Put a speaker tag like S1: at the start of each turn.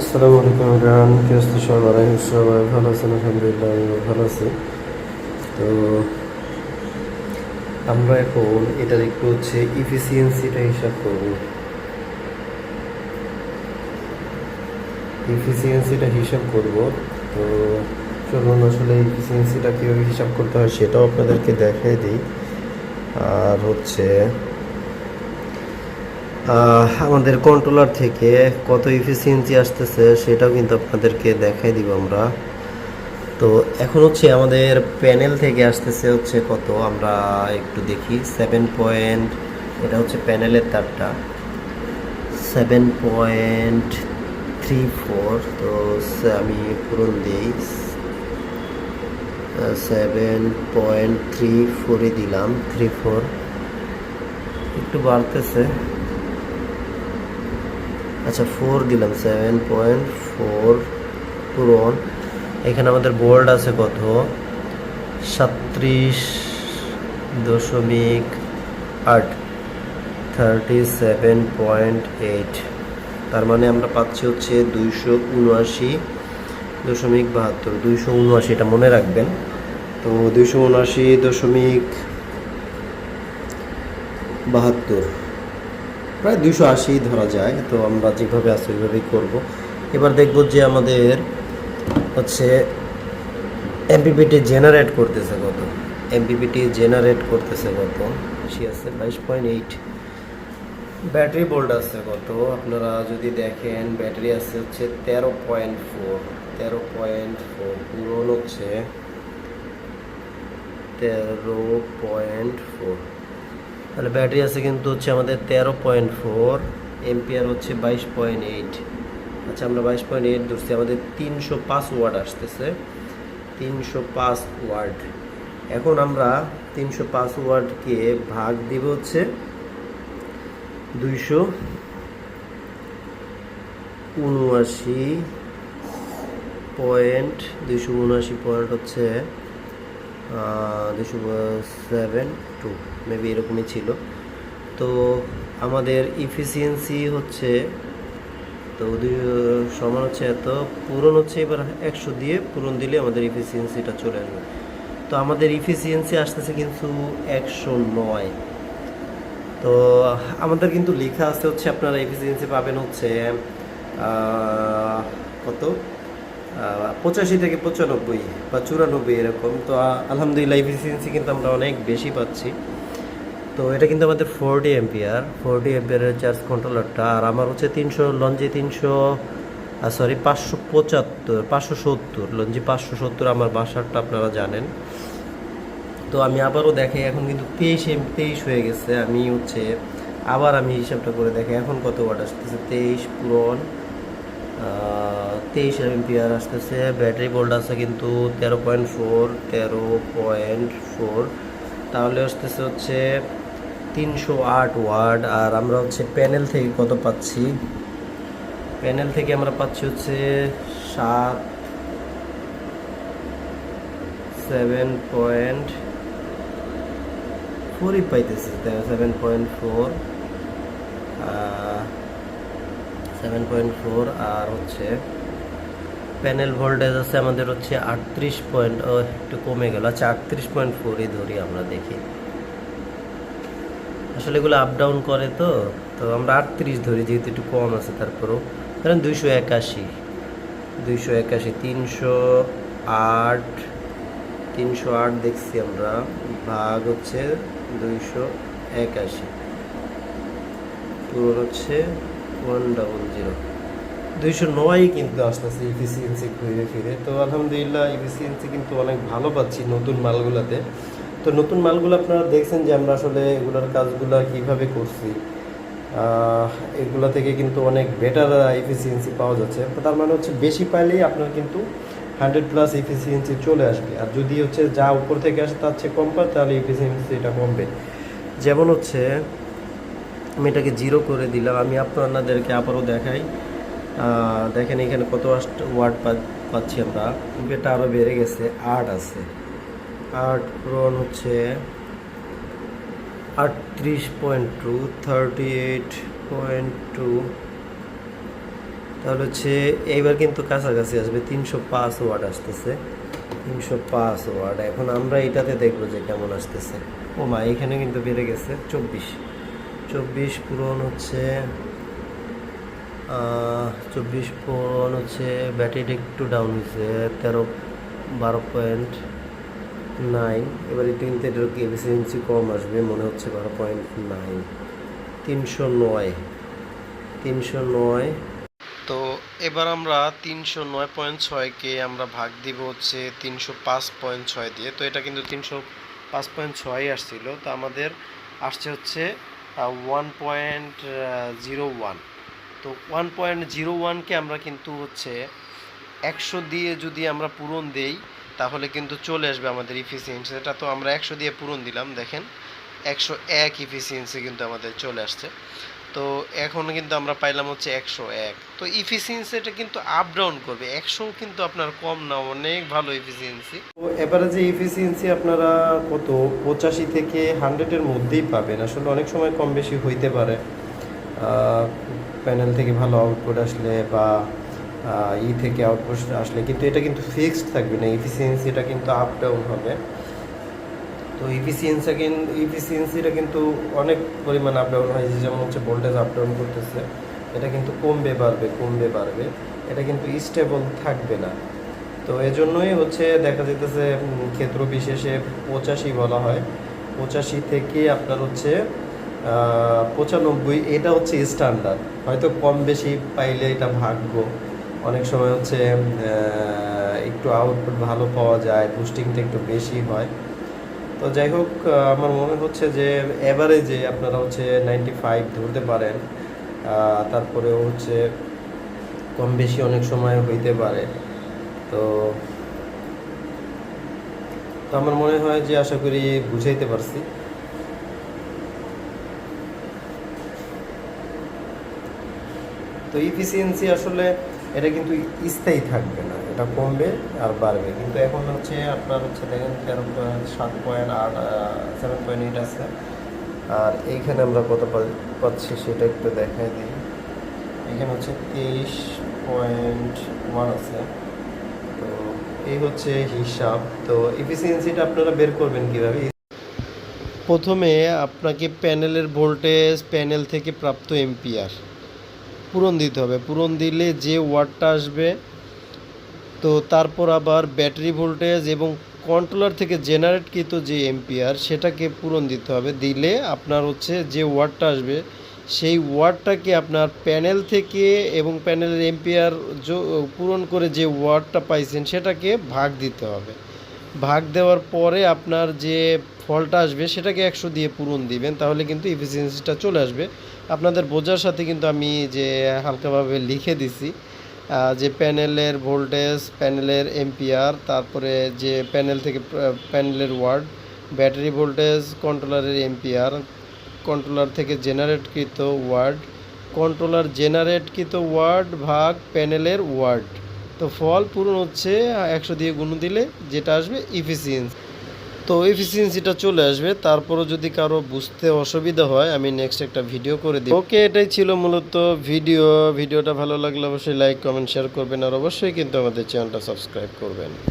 S1: আসসালামু আলাইকুম ইমরান কি অবস্থা সবার? সবাই ভালো আছেন, আলহামদুলিল্লাহ আমি ভালো আছি। তো আমরা এখন এটার একটু হচ্ছে ইফিসিয়েন্সিটা হিসাব করব। ইফিসিয়েন্সিটা হিসাব করব। তো চলুন আসলে ইফিসিয়েন্সিটা কীভাবে হিসাব করতে হয় সেটাও আপনাদেরকে দেখাই দিই। আর হচ্ছে আমাদের কন্ট্রোলার থেকে কত ইফিসিয়েন্সি আসতেছে সেটাও কিন্তু আপনাদেরকে দেখাই দিব আমরা। তো এখন হচ্ছে আমাদের প্যানেল থেকে আসতেছে হচ্ছে কত? আমরা একটু দেখি। সেভেন পয়েন্ট এটা হচ্ছে প্যানেলের তারটা। সেভেন পয়েন্ট থ্রি ফোর তো আমি পূরণ দিই। সেভেন পয়েন্ট থ্রি ফোরে দিলাম। থ্রি ফোর একটু বাড়তেছে। আচ্ছা ফোর দিলাম সেভেন পয়েন্ট ফোর পূরণ এখানে আমাদের বোল্ড আছে কত? সাত্রিশ দশমিক আট থার্টি সেভেন পয়েন্ট এইট তার মানে আমরা পাচ্ছি হচ্ছে দুইশো উনআশি দশমিক বাহাত্তর, দুইশো উনআশি, এটা মনে রাখবেন। তো দুইশো উনআশি দশমিক বাহাত্তর। প্রায় দুশো আশি ধরা যায়, তো আমরা যেভাবে আছি ওইভাবেই করব। এবার দেখব যে আমাদের হচ্ছে এমপিপিটি জেনারেট করতেছে কত? এমপিপিটি জেনারেট করতেছে কত? বেশি আছে বাইশ পয়েন্ট এইট। ব্যাটারি বোল্ড আছে কত? আপনারা যদি দেখেন, ব্যাটারি আছে হচ্ছে তেরো পয়েন্ট ফোর। তেরো পয়েন্ট ফোর পূরণ হচ্ছে তেরো পয়েন্ট ফোর। তাহলে ব্যাটারি আছে কিন্তু হচ্ছে আমাদের তেরো পয়েন্ট ফোর এমপিআর হচ্ছে বাইশ পয়েন্ট এইট। আচ্ছা আমরা বাইশ পয়েন্ট এইট ধরছি, আমাদের তিনশো পাঁচ ওয়ার্ড আসতেছে। তিনশো পাঁচ ওয়ার্ড এখন আমরা তিনশো পাঁচ ওয়ার্ডকে ভাগ দিব হচ্ছে দুইশো উনআশি পয়েন্ট, দুইশো উনআশি পয়েন্ট হচ্ছে দুশো সেভেন, টু। মেবি এরকমই ছিল। তো আমাদের ইফিসিয়েন্সি হচ্ছে, তো দুই, সমান হচ্ছে এত, পূরণ হচ্ছে এবার একশো দিয়ে পূরণ দিলে আমাদের ইফিসিয়েন্সিটা চলে আসবে। তো আমাদের ইফিসিয়েন্সি আসতেছে কিন্তু একশো নয়। তো আমাদের কিন্তু লেখা আছে হচ্ছে আপনারা এফিসিয়েন্সি পাবেন হচ্ছে কত? পঁচাশি থেকে পঁচানব্বই বা চুরানব্বই এরকম। তো আলহামদুলিল্লাহ এফিসিয়েন্সি কিন্তু আমরা অনেক বেশি পাচ্ছি। তো এটা কিন্তু আমাদের ফোরটি এম্পিয়ার ফোরটি এম্পিয়ারের চার্জ কন্ট্রোলারটা আর আমার হচ্ছে তিনশো লঞ্জি তিনশো সরি পাঁচশো পঁচাত্তর, পাঁচশো সত্তর লঞ্জি পাঁচশো সত্তর আমার বাসারটা আপনারা জানেন। তো আমি আবারও দেখে এখন কিন্তু তেইশ এম, তেইশ হয়ে গেছে, আমি হচ্ছে আবার আমি হিসাবটা করে দেখে এখন কত ওয়াট আসতেছে? তেইশ পুরন তেইশ এমপিআর আসতেছে ব্যাটারি বোল্ড আছে কিন্তু তেরো পয়েন্ট ফোর তেরো পয়েন্ট ফোর তাহলে আসতেছে হচ্ছে তিনশো আট ওয়ার্ড, আর আমরা হচ্ছে প্যানেল থেকে কত পাচ্ছি? প্যানেল থেকে আমরা পাচ্ছি হচ্ছে সাত, সেভেন পয়েন্ট ফোরই পাইতেছি। Seven point four seven point four, আর হচ্ছে প্যানেল ভোল্টেজ আছে আমাদের হচ্ছে আটত্রিশ পয়েন্ট একটু কমে গেল। আচ্ছা আটত্রিশ পয়েন্ট ফোরই ধরি আমরা দেখি। আসলে এগুলো আপ ডাউন করে তো তো আমরা আটত্রিশ ধরি, যেহেতু একটু কম আছে তারপরেও। ধরেন দুইশো একাশি দুইশো একাশি, তিনশো আট তিনশো আট দেখছি আমরা, ভাগ হচ্ছে দুইশো একাশি। পূরণ হচ্ছে ওয়ান ডাবল জিরো। দুইশো নয় কিন্তু আসতেছে ইফিসিয়েন্সি ঘুরে ফিরে। তো আলহামদুলিল্লাহ ইফিসিয়েন্সি কিন্তু অনেক ভালো পাচ্ছি নতুন মালগুলাতে। তো নতুন মালগুলো আপনারা দেখছেন যে আমরা আসলে এগুলোর কাজগুলো কীভাবে করছি। এগুলো থেকে কিন্তু অনেক বেটার এফিসিয়েন্সি পাওয়া যাচ্ছে। তার মানে হচ্ছে বেশি পাইলেই আপনার কিন্তু হান্ড্রেড প্লাস এফিসিয়েন্সি চলে আসবে। আর যদি হচ্ছে যা উপর থেকে আসে তার চেয়ে কম পায়, তাহলে এফিসিয়েন্সিটা কমবে। যেমন হচ্ছে, আমি এটাকে জিরো করে দিলাম। আমি আপনাদেরকে আবারও দেখাই। দেখেন এখানে কত ওয়ার্ড পাচ্ছি আমরা। এটা আরও বেড়ে গেছে, আট আছে। আট পূরণ হচ্ছে আটত্রিশ point two thirty eight point two তাহলে হচ্ছে এইবার কিন্তু কাছাকাছি আসবে, তিনশো পাঁচ ওয়াট আসতেছে। তিনশো পাঁচ ওয়াট। এখন আমরা এটাতে দেখব যে কেমন আসতেছে। ও মা এখানে কিন্তু বেড়ে গেছে চব্বিশ। চব্বিশ পূরণ হচ্ছে চব্বিশ পূরণ হচ্ছে, ব্যাটারিটা একটু ডাউন হয়েছে, তেরো, বারো পয়েন্ট নাইন এবার এটা কিন্তু এটার এফিসিয়েন্সি কম আসবে? মনে হচ্ছে বারো পয়েন্ট নাইন তিনশো নয়। তিনশো নয়। তো এবার আমরা তিনশো নয় পয়েন্ট ছয়কে আমরা ভাগ দিব হচ্ছে তিনশো পাঁচ পয়েন্ট ছয় দিয়ে। তো এটা কিন্তু তিনশো পাঁচ পয়েন্ট ছয় আসছিল। তো আমাদের আসছে হচ্ছে ওয়ান পয়েন্ট জিরো ওয়ান তো ওয়ান পয়েন্ট জিরো ওয়ানকে আমরা কিন্তু হচ্ছে একশো দিয়ে যদি আমরা পূরণ দেই তাহলে কিন্তু চলে আসবে আমাদের ইফিসিয়েন্সি এটা তো আমরা একশো দিয়ে পূরণ দিলাম, দেখেন। একশো এক ইফিসিয়েন্সি কিন্তু আমাদের চলে আসছে। তো এখন কিন্তু আমরা পাইলাম হচ্ছে একশো এক। তো ইফিসিয়েন্সিটা কিন্তু আপ ডাউন করবে, একশো কিন্তু আপনার কম না, অনেক ভালো ইফিসিয়েন্সি তো এবারে যে ইফিসিয়েন্সি আপনারা কত? পঁচাশি থেকে হান্ড্রেডের মধ্যেই পাবেন। আসলে অনেক সময় কম বেশি হইতে পারে। প্যানেল থেকে ভালো আউটপুট আসলে বা ই থেকে আউটপুট আসলে। কিন্তু এটা কিন্তু ফিক্সড থাকবে না ইফিসিয়েন্সিটা কিন্তু আপ ডাউন হবে। তো ইফিসিয়েন্সি কিন্তু ইফিসিয়েন্সিটা কিন্তু অনেক পরিমাণ আপ ডাউন হয় যেমন হচ্ছে ভোল্টেজ আপ ডাউন করতেছে। এটা কিন্তু কমবে, বাড়বে কমবে, বাড়বে। এটা কিন্তু স্টেবল থাকবে না। তো এজন্যই হচ্ছে দেখা যেতেছে ক্ষেত্র বিশেষে পঁচাশি বলা হয়। পঁচাশি থেকে আপনার হচ্ছে পঁচানব্বই, এটা হচ্ছে স্ট্যান্ডার্ড হয়তো কম বেশি পাইলে এটা ভাগ্য। অনেক সময় হচ্ছে একটু আউটপুট ভালো পাওয়া যায় বুস্টিংটা একটু বেশি হয়। তো যাই হোক আমার মনে হচ্ছে যে এভারেজে আপনারা হচ্ছে নাইনটি ফাইভ ধরতে পারেন। তারপরেও হচ্ছে কম বেশি অনেক সময় হইতে পারে। তো তো আমার মনে হয় যে আশা করি বুঝাইতে পারছি। তো ইফিসিয়েন্সি আসলে এটা কিন্তু স্থায়ী থাকবে না, এটা কমবে আর বাড়বে। কিন্তু এখন হচ্ছে আপনার হচ্ছে দেখেন তেরো সাত পয়েন্ট আট সেভেন পয়েন্ট এইট আছে। আর এইখানে আমরা কত পাচ্ছি সেটা একটু দেখাই দিই। এখানে হচ্ছে তেইশ পয়েন্ট ওয়ান আছে। তো এই হচ্ছে হিসাব। তো এফিসিয়েন্সিটা আপনারা বের করবেন কীভাবে? প্রথমে আপনাকে প্যানেলের ভোল্টেজ প্যানেল থেকে প্রাপ্ত এম্পিয়ার পূরণ দিতে হবে। পূরণ দিলে যে ওয়াটটা আসবে, তো তারপর আবার ব্যাটারি ভোল্টেজ এবং কন্ট্রোলার থেকে জেনারেটকৃত যে এম্পিয়ার সেটাকে পূরণ দিতে হবে। দিলে আপনার হচ্ছে যে ওয়াটটা আসবে, সেই ওয়াটটাকে আপনার প্যানেল থেকে এবং প্যানেলের এম্পিয়ার পূরণ করে যে ওয়াটটা পাইছেন, সেটাকে ভাগ দিতে হবে। ভাগ দেওয়ার পরে আপনার যে ফলটা আসবে সেটাকে একশো দিয়ে পূরণ দিবেন, তাহলে কিন্তু এফিসিয়েন্সিটা চলে আসবে। আপনাদের বোঝার সাথে কিন্তু আমি যে হালকাভাবে লিখে দিছি যে প্যানেলের ভোল্টেজ, প্যানেলের এম্পিয়ার, তারপরে যে প্যানেল থেকে প্যানেলের ওয়ার্ড, ব্যাটারি ভোল্টেজ, কন্ট্রোলারের এম্পিয়ার, কন্ট্রোলার থেকে জেনারেটকৃত ওয়ার্ড, কন্ট্রোলার জেনারেটকৃত ওয়ার্ড ভাগ প্যানেলের ওয়ার্ড। তো ফল পূরণ হচ্ছে একশো দিয়ে গুণ দিলে যেটা আসবে ইফিসিয়েন্স তো এফিসিয়েন্সিটা চলে আসবে, তারপরও যদি কারও বুঝতে অসুবিধা হয়, আমি নেক্সট একটা ভিডিও করে দিই ওকে, এটাই ছিল মূলত ভিডিও ভিডিওটা ভালো লাগলে অবশ্যই লাইক কমেন্ট শেয়ার করবেন, আর অবশ্যই কিন্তু আমাদের চ্যানেলটা সাবস্ক্রাইব করবেন।